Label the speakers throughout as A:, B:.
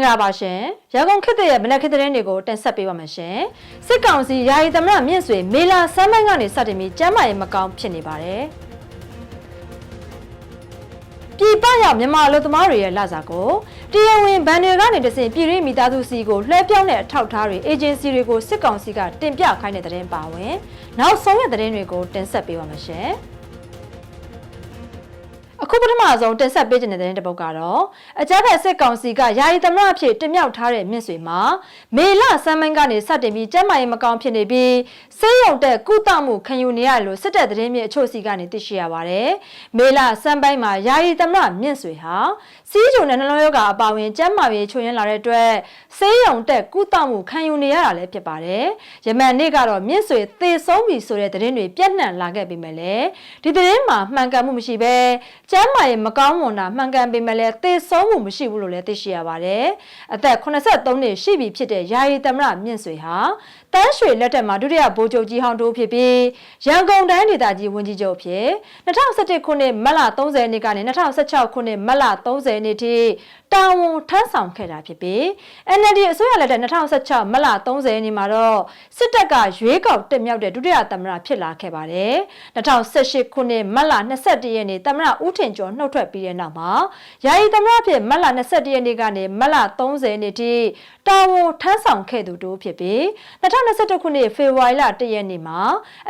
A: င်္ဂလာပါရှင်ရန်ကုန်ခေတ်သစ်ရဲ့မနက်ခေတ်သတင်းတွေကိုတင်ဆက်ပေးပါမယ်ရှင်စစ်ကောင်စီယာယီသမရမြင့်ဆွေမေလာစမ်းမိုင်းကနေစတင်ပြီးကျမ်းမာရေးမကောင်းဖြစ်နေပါတယ်ပြည်ပရောက်မြန်မာလူသမားတွေရဲ့လစာကိုတရားဝင်ဘဏ်တွေကနေတဆင့်ပြည်ရင်းမိသားစုစီကိုလွှဲပြောင်းတဲ့အထောက်အထားတွေအေဂျင်စီတွေကိုစစ်ကောင်စီကတင်ပြခိုင်းတဲ့သတင်းပါဝင်နောက်ဆုံးရသတင်းတွေကိုတင်ဆက်ပေးပါမယ်ရှင် အခုပထမဆုံးတင်ဆက်ပေးခြင်းတဲ့တဲ့တစ်ပုဒ်ကတော့အကြမ်းဖက်စစ်ကောင်စီကယာယီသမရအဖြစ်တင်မြှောက်ထားတဲ့မြင့်ဆွေမှာမေလစမ်းမိုင်းကနေစတင်ပြီးကျမ်းမာရေးမကောင်းဖြစ်နေပြီးဆေးရုံတက်ကုသမှုခံယူနေရလို့စစ်တပ်သတင်းမြေအချို့စီကနေသိရှိရပါတယ်။မေလစမ်းပိုင်းမှာယာယီသမရမြင့်ဆွေဟာစီးကြုံနဲ့နှလုံးရောဂါအပါအဝင်ကျမ်းမာရေးချွေရင်းလာတဲ့အတွက်ဆေးရုံတက်ကုသမှုခံယူနေရတာလည်းဖြစ်ပါတယ်။ယမန်နေ့ကတော့မြင့်ဆွေသေဆုံးပြီဆိုတဲ့သတင်းတွေပြန့်နှံ့လာခဲ့ပေမဲ့လည်းဒီသတင်းမှာမှန်ကန်မှုမရှိဘဲကျမ်းမာရေးမကောင်းမွန်တာမှန်ကန်ပေမဲ့လည်းသေဆုံးမှုမရှိဘူးလို့လည်းသိရှိရပါတယ်။အသက်83နှစ်ရှိပြီဖြစ်တဲ့ယာယီသမရမြင့်ဆွေဟာတန်းရွှေလက်ထက်မှာဒုတိယဗိုလ်ချုပ်ကြီးဟောင်းတိုးဖြစ်ပြီးရန်ကုန်တိုင်းဒေသကြီးဝန်ကြီးချုပ်ဖြစ်2017ခုနှစ်မတ်လ30ရက်နေ့ကနေ2016ခုနှစ်မတ်လ30ရက်နေ့ထိတာဝန်ထမ်းဆောင်ခဲ့တာဖြစ်ပြီး NLD အစိုးရလက်ထက်2016မတ်လ30ရက်နေ့မှာတော့စစ်တပ်ကရွေးကောက်တက်မြောက်တဲ့ဒုတိယသမ္မတဖြစ်လာခဲ့ပါတယ်2018ခုနှစ်မတ်လ21ရက်နေ့သမ္မတဦးထင်ကျော်နှုတ်ထွက်ပြီးတဲ့နောက်မှာယာယီသမ္မတဖြစ်မတ်လ21ရက်နေ့ကနေမတ်လ30ရက်နေ့ထိတာဝန်ထမ်းဆောင်ခဲ့သူတို့ဖြစ်ပြီး2021ခုနှစ်ဖေဖော်ဝါရီလ1ရက်နေ့မှာ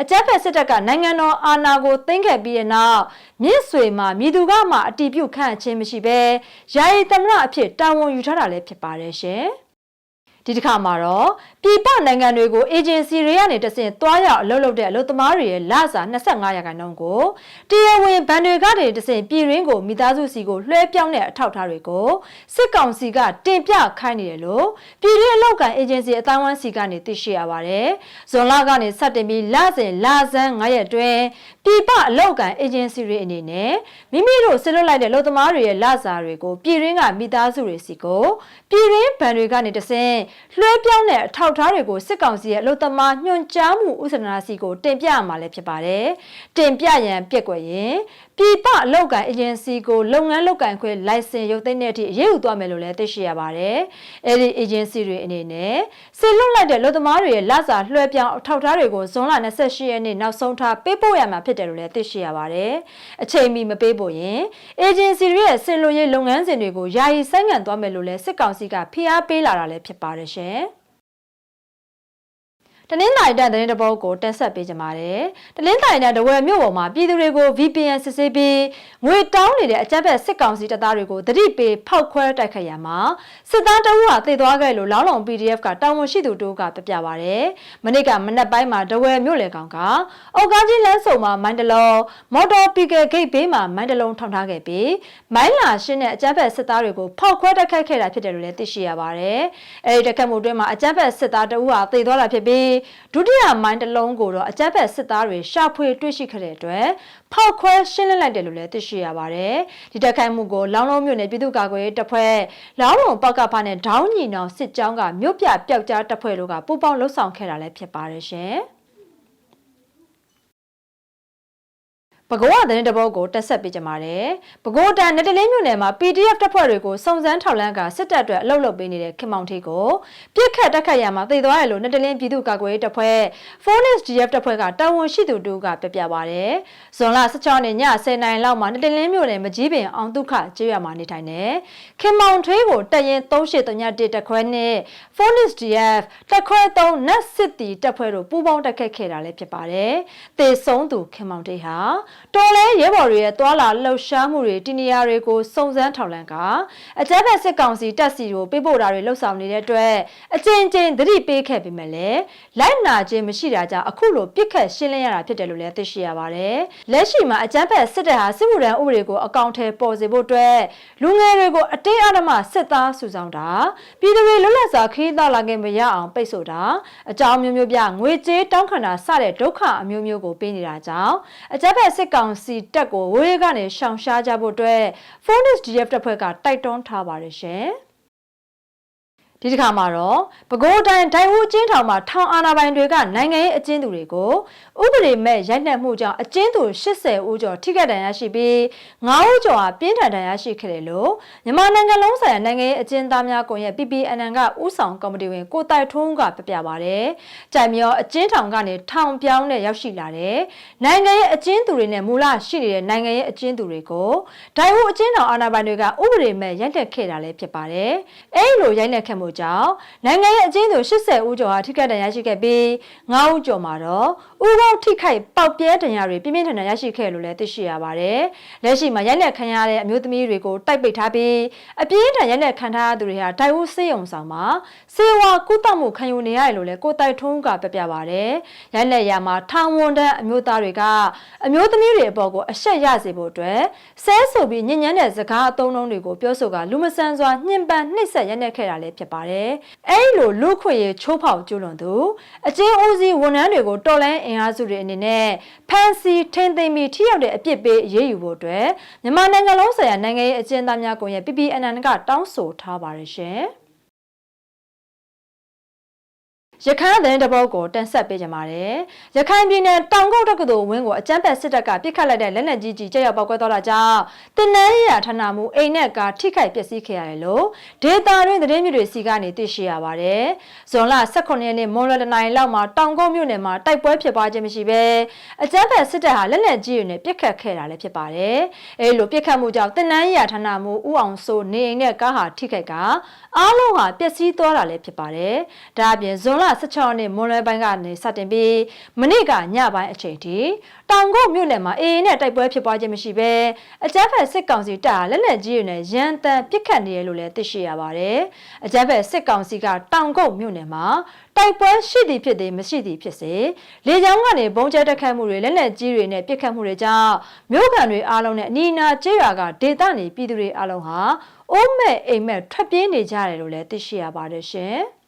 A: အကြမ်းဖက်စစ်တပ်ကနိုင်ငံတော်အာဏာကိုသိမ်းခဲ့ပြီးတဲ့နောက်မြစ်ဆွေမှာမြည်သူကမှအတီးပြုတ်ခန့်ခြင်းမရှိဘဲယာယီသမ္မတအဖြစ်တာဝန်ယူထားတာလည်းဖြစ်ပါတယ်ရှင်။ ဒီတစ်ခါမှာတော့ပြည်ပနိုင်ငံတွေကိုအေဂျင်စီတွေကနေတဆင့်သွားရောက်အလုပ်လုပ်တဲ့အလုပ်သမားတွေရဲ့လစာ25ရာခိုင်နှုန်းကိုတရားဝင်ဘဏ်တွေကနေတဆင့်ပြည်ရင်းကိုမိသားစုစီကိုလွှဲပြောင်းတဲ့အထောက်အထားတွေကိုစစ်ကောင်စီကတင်ပြခိုင်းနေတယ်လို့ပြည်ရင်းအလုပ်ကန်အေဂျင်စီအတိုင်းဝန်းစီကနေသိရှိရပါတယ်။ဇွန်လကနေစတင်ပြီးလစဉ်လဆန်း9ရက်တွင်ပြည်ပအလုပ်ကန်အေဂျင်စီတွေအနေနဲ့မိမိတို့ဆစ်လွတ်လိုက်တဲ့အလုပ်သမားတွေရဲ့လစာတွေကိုပြည်ရင်းကမိသားစုတွေစီကိုပြည်ရင်းဘဏ်တွေကနေတဆင့်လွှဲပြောင်းတဲ့အထောက်အထားတွေကိုစစ်ကောင်စီရဲ့အလို့သမားညွှန်ကြားမှုဥစ္စာနာစီကိုတင်ပြရမှာလည်းဖြစ်ပါတယ်။တင်ပြရန်ပြက်ကွယ်ရင် ပြည်ပအလုပ်ကန်အေဂျင်စီကိုလုပ်ငန်းလုပ်ကန်ခွင့်လိုင်စင်ရုပ်သိမ်းတဲ့အထိအရေးယူသွားမယ်လို့လည်းသိရှိရပါတယ်။အဲဒီအေဂျင်စီတွေအနေနဲ့စေလွတ်လိုက်တဲ့လုပ်သမားတွေရဲ့လစာလွှဲပြောင်းအထောက်အထားတွေကိုဇွန်လ28ရက်နေ့နောက်ဆုံးထားပေးပို့ရမှာဖြစ်တယ်လို့လည်းသိရှိရပါတယ်။အချိန်မီမပေးဖို့ရင်အေဂျင်စီတွေရဲ့စေလွတ်ရေးလုပ်ငန်းစဉ်တွေကိုယာယီဆိုင်းငံ့သွားမယ်လို့လည်းစစ်ကောင်စီကဖိအားပေးလာတာလည်းဖြစ်ပါတယ်ရှင်။ တနင်္သာရီတိုင်းသတင်းတပုတ်ကိုတင်ဆက်ပေးကြပါတယ်။တနင်္သာရီတိုင်းတဝယ်မြို့ပေါ်မှာပြည်သူတွေကို VPN စစ်ဆေးပြီးငွေတောင်းနေတဲ့အကြမ်းဖက်စစ်ကောင်စီတပ်သားတွေကိုတတိပေးဖောက်ခွဲတိုက်ခတ်ရမှာစစ်သားတအုပ်ဟာသေသွားခဲ့လို့လောင်းလုံ PDF ကတာဝန်ရှိသူတို့ကပြပြပါဗျ။မနေ့ကမနက်ပိုင်းမှာတဝယ်မြို့လေကောင်ကအောက်ကားကြီးလမ်းစုံမှာမိုင်းတလုံးမော်တော်ပီကယ်ဂိတ်ဘေးမှာမိုင်းတလုံးထောင်ထားခဲ့ပြီးမိုင်းလာရှင်းတဲ့အကြမ်းဖက်စစ်သားတွေကိုဖောက်ခွဲတိုက်ခတ်ခဲ့တာဖြစ်တယ်လို့လည်းသိရှိရပါတယ်။အဲဒီတိုက်ခတ်မှုအတွင်းမှာအကြမ်းဖက်စစ်သားတအုပ်ဟာသေသွားတာဖြစ်ပြီးဒုတိယမိုင်းတစ်လုံးကိုတော့အကြမ်းဖက်စစ်သားတွေရှာဖွေတွေ့ရှိခဲ့တဲ့အတွက်ဖောက်ခွဲရှင်းလင်းလိုက်တယ်လို့လည်းသိရှိရပါတယ်။ဒီတက်ခိုင်မှုကိုလောင်းလုံးမြို့နယ်ပြည်သူ့ကာကွယ်ရေးတပ်ဖွဲ့လောင်းလုံးပောက်ကဖာနဲ့ဒေါင်းညီနောင်စစ်ကြောင်းကမြို့ပြပျောက်ကြားတပ်ဖွဲ့တို့ကပူးပေါင်းလှုပ်ဆောင်ခဲ့တာလည်းဖြစ်ပါတယ်ရှင်။ ပဲခူးဝသတင်းတပုတ်ကိုတက်ဆက်ပေးကြပါတယ်။ပဲခူးတန်နယ်တလင်းမြို့နယ်မှာ PDF တပ်ဖွဲ့တွေကိုစုံစမ်းထောက်လှမ်းကစစ်တပ်အတွက်အလုပ်လုပ်ပေးနေတဲ့ခင်မောင်ထေးကိုပြစ်ခတ်တက်ခတ်ရမှာသိသွားရလို့နယ်တလင်းပြည်သူ့ကာကွယ်ရေးတပ်ဖွဲ့ Forest DF တပ်ဖွဲ့ကတာဝန်ရှိသူတို့ကပြပြပါတယ်။ဇွန်လ16ရက်ည10:00နာရီလောက်မှာနယ်တလင်းမြို့နယ်မကြီးပင်အောင်ဒုက္ခကျေးရွာမှာနေထိုင်နေခင်မောင်ထေးကိုတပ်ရင်3831တက်ခွဲနဲ့ Forest DF တက်ခွဲ3နတ်စစ်တီတပ်ဖွဲ့တို့ပူးပေါင်းတက်ခတ်ခဲ့တာလည်းဖြစ်ပါတယ်။တေဆုံးသူခင်မောင်ထေးဟာတော်လဲရဲဘော်တွေရဲ့တွာလာလှုပ်ရှားမှုတွေတီနီယာတွေကိုစုံစမ်းထောက်လှမ်းကအကြမ်းဖက်စစ်ကောင်စီတပ်စီကိုပေးပို့တာတွေလှုပ်ဆောင်နေတဲ့အတွက်အကျဉ်းချင်းသတိပေးခဲ့ပေမဲ့လည်းလိုက်နာခြင်းမရှိတာကြောင့်အခုလိုပြစ်ခတ်ရှင်းလင်းရတာဖြစ်တယ်လို့လည်းသိရှိရပါတယ်။လက်ရှိမှာအကြမ်းဖက်စစ်တပ်ဟာစစ်မှုထမ်းဥပဒေကိုအကောင့်ထဲပေါ်စေဖို့အတွက်လူငယ်တွေကိုအတင်းအဓမ္မစစ်သားစုဆောင်တာပြည်သူတွေလွတ်လပ်စွာခရီးသွားလာခြင်းမရအောင်ပိတ်ဆို့တာအကြောင်းမျိုးမျိုးပြငွေကြေးတောင်းခံတာစတဲ့ဒုက္ခအမျိုးမျိုးကိုပေးနေတာကြောင့်အကြမ်းဖက်စစ်ကောင်စီတပ်ကိုဝေးကနေရှောင်ရှားကြဖို့အတွက် Phoenix DF တပ်ဖွဲ့ကတိုက်တွန်းထားပါတယ်ရှင်။ ဒီတစ်ခါမှာတော့ပဲခူးတိုင်းဒိုင်ဦးအကျဉ်းထောင်မှာထောင်အာဏာပိုင်တွေကနိုင်ငံရေးအကျဉ်းသူတွေကိုဥပဒေမဲ့ရိုက်နှက်မှုကြောင့်အကျဉ်းသူ80ဦးကျော်ထိခိုက်ဒဏ်ရာရှိပြီး9ဦးကျော်ဟာပြင်းထန်ဒဏ်ရာရှိခဲ့တယ်လို့မြန်မာနိုင်ငံလုံးဆိုင်ရာနိုင်ငံရေးအကျဉ်းသားများကွန်ရက် PPNN ကဥဆောင်ကော်မတီဝင်ကိုတိုက်ထွန်းကပြပြပါဗျ။ကြိုင်မြောအကျဉ်းထောင်ကနေထောင်ပြောင်းနဲ့ရောက်ရှိလာတဲ့နိုင်ငံရေးအကျဉ်းသူတွေနဲ့မူလရှိနေတဲ့နိုင်ငံရေးအကျဉ်းသူတွေကိုဒိုင်ဦးအကျဉ်းထောင်အာဏာပိုင်တွေကဥပဒေမဲ့ရိုက်နှက်ခဲ့တာလည်းဖြစ်ပါတယ်။အဲဒီလိုရိုက်နှက်ခဲ့မှုကြောင့်နိုင်ငံရေးအကျဉ်းသူ80ဦးကျော်ဟာထိခိုက်ဒဏ်ရာရှိခဲ့ပြီး9ဦးကျော်မှာတော့ဥပေါင်းထိခိုက်ပေါက်ပြဲဒဏ်ရာတွေပြင်းပြင်းထန်ထန်ရရှိခဲ့လို့လည်းသိရှိရပါတယ်။လက်ရှိမှာရိုက်နှက်ခံရတဲ့အမျိုးသမီးတွေကိုတိုက်ပိတ်ထားပြီးအပြင်းထန်ရိုက်နှက်ခံထားရသူတွေဟာဒိုင်ဦးစေယုံဆောင်မှာစေဝါကုသမှုခံယူနေရတယ်လို့လည်းကိုတိုက်ထုံးကပြပြပါတယ်။ရိုက်နှက်ရမှာထောင်ဝန်တန်းအမျိုးသားတွေကအမျိုးသမီးတွေအပေါ်ကိုအရှက်ရစေဖို့အတွက်ဆဲဆိုပြီးညဉ့်ညမ်းတဲ့စကားအသုံးအနှုန်းတွေကိုပြောဆိုကလူမဆန်စွာညှဉ်းပန်းနှိပ်စက်ရိုက်နှက်ခဲ့တာလည်းဖြစ်ပါတယ်။အဲဒီလိုလူခွေရချိုးဖောက်ကျူးလွန်သူအချင်းဦးစီးဝန်ထမ်းတွေကိုတော်လိုင်းအင်အားစုတွေအနေနဲ့ဖန်စီထိန်သိမ်းပြီးထိရောက်တဲ့အပြစ်ပေးအရေးယူဖို့အတွက်မြန်မာနိုင်ငံလုံးဆိုင်ရာနိုင်ငံရေးအကျဉ်းသားများကွန်ရက် PPNN ကတောင်းဆိုထားပါတယ်ရှင်။ ရခိုင်တဲ့တပုတ်ကိုတင်ဆက်ပေးကြပါတယ်။ရခိုင်ပြည်နယ်တောင်ကုတ်တက္ကသိုလ်ဝင်းကိုအကြမ်းဖက်စစ်တပ်ကပြစ်ခတ်လိုက်တဲ့လက်နက်ကြီးကြီးကြောက်ရောက်ပောက်ကွဲသွားတာကြောင့်တင်နန်းရဌာနမှုအိမ်နဲ့ကာထိခိုက်ပျက်စီးခဲ့ရတယ်လို့ဒေတာတွင်သတင်းမြစ်တွေစီကနေသိရှိရပါတယ်။ဇွန်လ18ရက်နေ့မွန်လွယ်တနိုင်လောက်မှာတောင်ကုတ်မြို့နယ်မှာတိုက်ပွဲဖြစ်ပွားခြင်းမရှိဘဲအကြမ်းဖက်စစ်တပ်ဟာလက်နက်ကြီးတွေနဲ့ပြစ်ခတ်ခဲ့တာလည်းဖြစ်ပါတယ်။အဲလိုပြစ်ခတ်မှုကြောင့်တင်နန်းရဌာနမှုဥအောင်စိုးနေအိမ်နဲ့ကားဟာထိခိုက်ကအားလုံးဟာပျက်စီးသွားတာလည်းဖြစ်ပါတယ်။ဒါအပြင်ဇွန်လ16ရက်နေ့မွန်လွယ်ပိုင်းကနေစတင်ပြီးမနေ့ကညပိုင်းအချိန်ထိတောင်ကုတ်မြို့နယ်မှာအေအေနဲ့တိုက်ပွဲဖြစ်ပွားခြင်းမရှိဘဲအကြမ်းဖက်စစ်ကောင်စီတပ်လက်နက်ကြီးတွေနဲ့ရန်တမ်းပစ်ခတ်နေရလို့လည်းသိရှိရပါတယ်။အကြမ်းဖက်စစ်ကောင်စီကတောင်ကုတ်မြို့နယ်မှာတိုက်ပွဲရှိသည်ဖြစ်သည်မရှိသည်ဖြစ်စေလေကြောင်းကနေဘုံကျဲတက်ခတ်မှုတွေလက်နက်ကြီးတွေနဲ့ပစ်ခတ်မှုတွေကြောင့်မြို့ခံတွေအားလုံးနဲ့အနီးအနားကျေးရွာကဒေသနေပြည်သူတွေအားလုံးဟာအိုးမဲ့အိမ်မဲ့ထွက်ပြေးနေကြတယ်လို့လည်းသိရှိရပါတယ်ရှင်။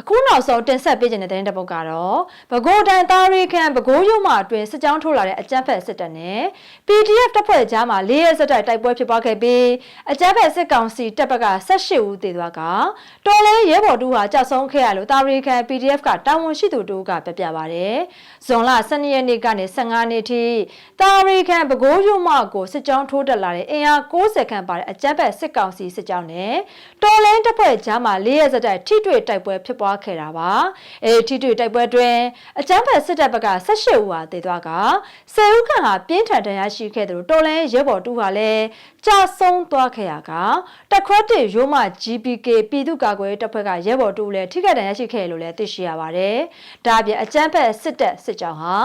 A: အခုနောက်ဆုံးတင်ဆက်ပေးခြင်းတဲ့သတင်းတစ်ပုဒ်ကတော့ပဲခူးတိုင်းသားရီခန့်ပဲခူးရုံမှအတွင်စစ်ကြောင်းထိုးလာတဲ့အကြမ်းဖက်စစ်တပ်နဲ့ PDF တပ်ဖွဲ့ကြားမှာ၄ရက်စတိုက်တိုက်ပွဲဖြစ်ပွားခဲ့ပြီးအကြမ်းဖက်စစ်ကောင်စီတပ်ဘက်က18ဦးသေသွားကတော်လဲရဲဘော်တူဟာကြောက်ဆုံးခဲ့ရလို့သားရီခန့် PDF ကတာဝန်ရှိသူတို့ကပြပြပါဗျ။ဇွန်လ12ရက်နေ့ကနေ15နေ့ထိသားရီခန့်ပဲခူးရုံမှကိုစစ်ကြောင်းထိုးတက်လာတဲ့အင်အား60ခန့်ပါတဲ့အကြမ်းဖက်စစ်ကောင်စီစစ်ကြောင်းနဲ့တော်လဲတပ်ဖွဲ့ကြားမှာ၄ရက်စတိုက်ထိတွေ့တိုက်ပွဲဖြစ်ပွားခဲ့တာပါအဲထိတွေ့တိုက်ပွဲတွင်အကြမ်းဖက်စစ်တပ်ဘက်က18ဦးဟာသေသွားက10ဦးခန့်ဟာပြင်းထန်ဒဏ်ရာရှိခဲ့တယ်လို့တော်လန်ရဲဘော်တူဟာလည်းကြာဆုံးသွားခဲ့ရကတက်ခွက်တစ်ရိုးမ GPK ပြည်သူ့ကာကွယ်တပ်ဖွဲ့ကရဲဘော်တူလည်းထိခိုက်ဒဏ်ရာရှိခဲ့လို့လည်းသိရှိရပါတယ်ဒါအပြင်အကြမ်းဖက်စစ်တပ်စစ်ကြောင်းဟာ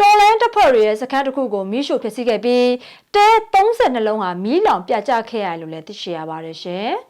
A: တော်လန်တပ်ဖွဲ့ရဲ့စခန်းတစ်ခုကိုမိရှို့ဖျက်ဆီးခဲ့ပြီးတဲ32လုံးဟာမီးလောင်ပြကျခဲ့ရတယ်လို့လည်းသိရှိရပါတယ်ရှင်